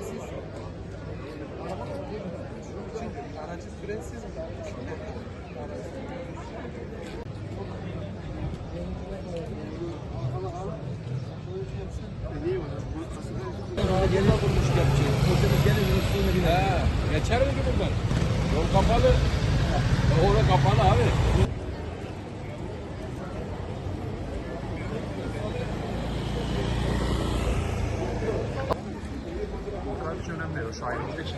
vizesiz. Çünkü aracı süresiz mi? Gene durmuş gerçi. Otobüs gene üstüne biner. Geçer mi ki buradan? Yol kapalı. Orada kapalı abi. sahip olduğu için.